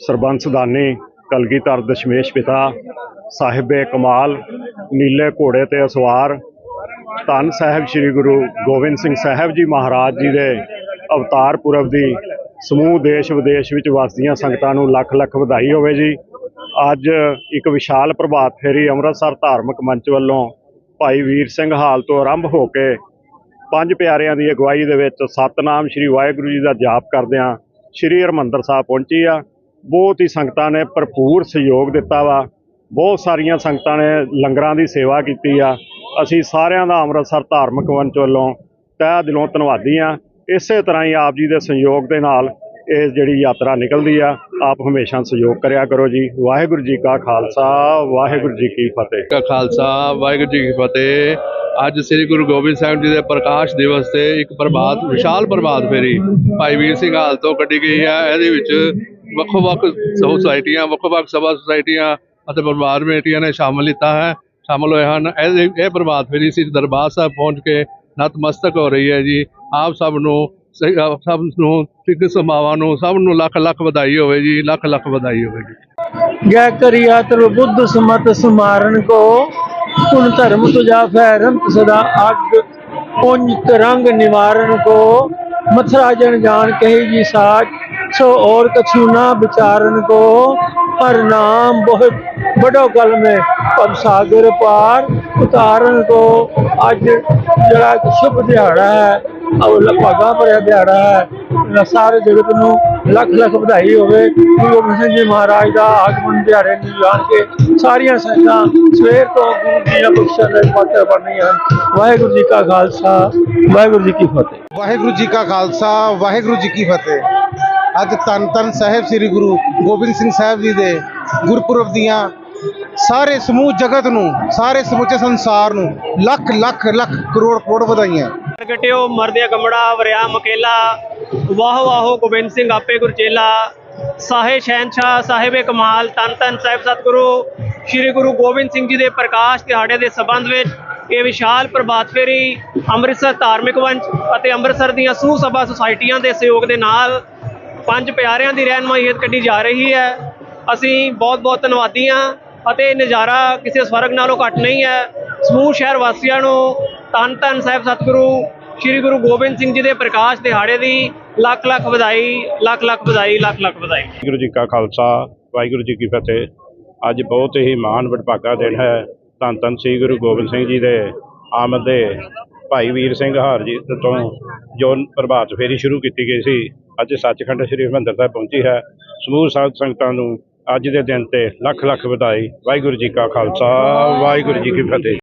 ਸਰਬੰਸ ਦਾਨੀ, ਕਲਗੀਧਰ, ਦਸ਼ਮੇਸ਼ ਪਿਤਾ, ਸਾਹਿਬੇ ਕਮਾਲ, ਨੀਲੇ ਘੋੜੇ ਤੇ ਅਸਵਾਰ, ਧੰਨ ਸਾਹਿਬ ਸ੍ਰੀ ਗੁਰੂ ਗੋਬਿੰਦ ਸਿੰਘ ਸਾਹਿਬ ਜੀ ਮਹਾਰਾਜ ਜੀ ਦੇ ਅਵਤਾਰ ਪੁਰਬ ਦੀ ਸਮੂਹ ਦੇਸ਼ ਵਿਦੇਸ਼ ਵਿੱਚ ਵਸਦੀਆਂ ਸੰਗਤਾਂ ਨੂੰ ਲੱਖ ਲੱਖ ਵਧਾਈ ਹੋਵੇ ਜੀ। ਅੱਜ ਇੱਕ ਵਿਸ਼ਾਲ ਪ੍ਰਭਾਤ ਫੇਰੀ ਅੰਮ੍ਰਿਤਸਰ ਧਾਰਮਿਕ ਮੰਚ ਵੱਲੋਂ ਭਾਈ ਵੀਰ ਸਿੰਘ ਹਾਲ ਤੋਂ ਆਰੰਭ ਹੋ ਕੇ ਪੰਜ ਪਿਆਰਿਆਂ ਦੀ ਅਗਵਾਈ ਦੇ ਵਿੱਚ ਸਤਨਾਮ ਸ੍ਰੀ ਵਾਹਿਗੁਰੂ ਜੀ ਦਾ ਜਾਪ ਕਰਦਿਆਂ ਸ੍ਰੀ ਹਰਿਮੰਦਰ ਸਾਹਿਬ ਪਹੁੰਚੀ ਆ। ਬਹੁਤ ਹੀ ਸੰਗਤਾਂ ਨੇ ਭਰਪੂਰ ਸਹਿਯੋਗ ਦਿੱਤਾ ਵਾ। ਬਹੁਤ ਸਾਰੀਆਂ ਸੰਗਤਾਂ ਨੇ ਲੰਗਰਾਂ ਦੀ ਸੇਵਾ ਕੀਤੀ ਆ। ਅਸੀਂ ਸਾਰਿਆਂ ਦਾ ਅੰਮ੍ਰਿਤਸਰ ਧਾਰਮਿਕ ਮੰਚ ਵੱਲੋਂ ਤਹਿ ਦਿਲੋਂ ਧੰਨਵਾਦੀ ਆ। ਇਸੇ ਤਰ੍ਹਾਂ ਹੀ ਆਪ ਜੀ ਦੇ ਸਹਿਯੋਗ ਦੇ ਨਾਲ ਇਹ ਜਿਹੜੀ ਯਾਤਰਾ ਨਿਕਲਦੀ ਆ, ਆਪ ਹਮੇਸ਼ਾ ਸਹਿਯੋਗ ਕਰਿਆ ਕਰੋ ਜੀ। ਵਾਹਿਗੁਰੂ ਜੀ ਕਾ ਖਾਲਸਾ, ਵਾਹਿਗੁਰੂ ਜੀ ਕੀ ਫਤਿਹ। ਕਾ ਖਾਲਸਾ, ਵਾਹਿਗੁਰੂ ਜੀ ਕੀ ਫਤਿਹ। ਅੱਜ ਸ੍ਰੀ ਗੁਰੂ ਗੋਬਿੰਦ ਸਾਹਿਬ ਜੀ ਦੇ ਪ੍ਰਕਾਸ਼ ਦਿਵਸ ਤੇ ਇੱਕ ਪ੍ਰਭਾਤ, ਵਿਸ਼ਾਲ ਪ੍ਰਭਾਤ ਫੇਰੀ ਭਾਈ ਵੀਰ ਸਿੰਘ ਹਾਲ ਤੋਂ ਕੱਢੀ ਗਈ ਹੈ ਇਹਦੇ ਵਿੱਚ ਵੱਖੋ ਵੱਖ ਸੁਸਾਇਟੀਆਂ ਵੱਖੋ ਵੱਖ ਸਭਾ ਸੁਸਾਇਟੀਆਂ ਅਤੇ ਪਰਿਵਾਰ ਬੇਟੀਆਂ ਨੇ ਸ਼ਾਮਲ ਲਿੱਤਾ ਹੈ, ਸ਼ਾਮਲ ਹੋਏ ਹਨ। ਇਹ ਇਹ ਫੇਰੀ ਸੀ ਦਰਬਾਰ ਸਾਹਿਬ ਪਹੁੰਚ ਕੇ ਨਤਮਸਤਕ ਹੋ ਰਹੀ ਹੈ ਜੀ। ਆਪ ਸਭ ਨੂੰ ਸਭ ਨੂੰ ਸਿੱਖ ਸਮਾਵਾਂ ਨੂੰ ਸਭ ਨੂੰ ਲੱਖ ਲੱਖ ਵਧਾਈ ਹੋਵੇ ਜੀ, ਲੱਖ ਲੱਖ ਵਧਾਈ ਹੋਵੇ ਜੀ। ਜੈ ਕਰਿਆ ਬੁੱਧ ਸਮਤ ਸਮਾਰਨ ਕੋ ਕੁਨ ਧਰਮ ਤੁਜਾ ਫੈਰੰਤ ਸਦਾ ਅਗ, ਪੁੰਜ ਤਰੰਗ ਨਿਵਾਰਨ ਕੋ। ਮਥਰਾ ਜਨ ਜਾਣ ਕਹੀ ਜੀ ਸਾਚ साज सो और कछु ना विचारण को हर नाम बहुत बड़ो गल में पब सागर पार उतारण को ਅੱਜ ਜਿਹੜਾ ਇੱਕ ਸ਼ੁਭ ਦਿਹਾੜਾ ਹੈ ਉਹ ਭਾਗਾ ਭਰਿਆ ਦਿਹਾੜਾ ਹੈ ਸਾਰੇ ਜਗਤ ਨੂੰ ਲੱਖ ਲੱਖ ਵਧਾਈ ਹੋਵੇ ਗੁਰੂ ਗੋਬਿੰਦ ਸਿੰਘ ਜੀ ਮਹਾਰਾਜ ਦਾ ਆਗਮਨ ਦਿਹਾੜੇ ਨੂੰ ਜਾਣ ਕੇ ਸਾਰੀਆਂ ਸੰਗਤਾਂ ਸਵੇਰ ਤੋਂ ਗੁਰੂ ਜੀ ਦਾ ਬਖਸ਼ਣ ਦੇ ਪਾਤਰ ਬਣ ਰਹੀਆਂ ਹਨ ਵਾਹਿਗੁਰੂ ਜੀ ਕਾ ਖਾਲਸਾ ਵਾਹਿਗੁਰੂ ਜੀ ਕੀ ਫਤਿਹ ਵਾਹਿਗੁਰੂ ਜੀ ਕਾ ਖਾਲਸਾ ਵਾਹਿਗੁਰੂ ਜੀ ਕੀ ਫਤਿਹ ਅੱਜ ਧੰਨ ਧੰਨ ਸਾਹਿਬ ਸ੍ਰੀ ਗੁਰੂ ਗੋਬਿੰਦ ਸਿੰਘ ਸਾਹਿਬ ਜੀ ਦੇ ਗੁਰਪੁਰਬ ਦੀਆਂ ਸਾਰੇ ਸਮੂਹ ਜਗਤ ਨੂੰ, ਸਾਰੇ ਸਮੁੱਚੇ ਸੰਸਾਰ ਨੂੰ ਲੱਖ ਲੱਖ ਲੱਖ ਕਰੋੜ ਕਰੋੜ ਵਧਾਈਆਂ। ਪ੍ਰਗਟਿਓ ਮਰਦਿਆ ਗਮੜਾ, ਵਰਿਆ ਮਕੇਲਾ, ਵਾਹ ਵਾਹੋ ਗੋਬਿੰਦ ਸਿੰਘ ਆਪੇ ਗੁਰਚੇਲਾ ਸਾਹਿਬ ਸ਼ਹਿਨशाह ਸਾਹਿਬੇ ਕਮਾਲ ਤਨ ਤਨ ਸਾਹਿਬ ਸਤਿਗੁਰੂ, ਸ੍ਰੀ ਗੁਰੂ ਗੋਬਿੰਦ ਸਿੰਘ ਜੀ ਦੇ ਪ੍ਰਕਾਸ਼ ਦਿਹਾੜੇ ਦੇ ਸਬੰਧ ਵਿੱਚ ਇਹ ਵਿਸ਼ਾਲ ਪ੍ਰਭਾਤ ਫੇਰੀ ਅੰਮ੍ਰਿਤਸਰ ਧਾਰਮਿਕ ਮੰਚ ਅਤੇ ਅੰਮ੍ਰਿਤਸਰ ਦੀਆਂ ਸਮੂਹ ਸਭਾ ਸੁਸਾਇਟੀਆਂ ਦੇ ਸਹਿਯੋਗ ਦੇ ਨਾਲ ਪੰਜ ਪਿਆਰਿਆਂ ਦੀ ਰਹਿਨਮਾਈ ਹੇਠ ਕੱਢੀ ਜਾ ਰਹੀ ਹੈ। ਅਸੀਂ ਬਹੁਤ ਬਹੁਤ ਧੰਨਵਾਦੀ ਹਾਂ ਅਤੇ ਨਜ਼ਾਰਾ ਕਿਸੇ ਸਵਰਗ ਨਾਲੋਂ ਘੱਟ ਨਹੀਂ ਹੈ। ਸਮੂਹ ਸ਼ਹਿਰ ਵਾਸੀਆਂ ਨੂੰ ਧੰਨ ਧੰਨ ਸਾਹਿਬ ਸਤਿਗੁਰੂ, ਸ੍ਰੀ ਗੁਰੂ ਗੋਬਿੰਦ ਸਿੰਘ ਜੀ ਦੇ ਪ੍ਰਕਾਸ਼ ਦਿਹਾੜੇ ਦੀ ਲੱਖ ਲੱਖ ਵਧਾਈ, ਲੱਖ ਲੱਖ ਵਧਾਈ, ਲੱਖ ਲੱਖ ਵਧਾਈ। ਵਾਹਿਗੁਰੂ ਜੀ ਕਾ ਖਾਲਸਾ, ਵਾਹਿਗੁਰੂ ਜੀ ਕੀ ਫਤਿਹ। ਅੱਜ ਬਹੁਤ ਹੀ ਮਾਣ ਵਡਭਾਗਾ ਦਿਨ ਹੈ। ਧੰਨ ਧੰਨ ਸ੍ਰੀ ਗੁਰੂ ਗੋਬਿੰਦ ਸਿੰਘ ਜੀ ਦੇ ਆਮਦ ਦੇ। ਭਾਈ ਵੀਰ ਸਿੰਘ ਹਾਰ ਜੀ ਤੋਂ ਜੋ ਪ੍ਰਭਾਤ ਫੇਰੀ ਸ਼ੁਰੂ ਕੀਤੀ ਗਈ ਸੀ ਅੱਜ ਸੱਚਖੰਡ ਸ੍ਰੀ ਹਰਿਮੰਦਰ ਸਾਹਿਬ ਪਹੁੰਚੀ ਹੈ। ਸਮੂਹ ਸਾਧ ਸੰਗਤਾਂ ਨੂੰ ਅੱਜ ਦੇ ਦਿਨ ਤੇ ਲੱਖ ਲੱਖ ਵਧਾਈ। ਵਾਹਿਗੁਰੂ ਜੀ ਕਾ ਖਾਲਸਾ, ਵਾਹਿਗੁਰੂ ਜੀ ਕੀ ਫਤਿਹ।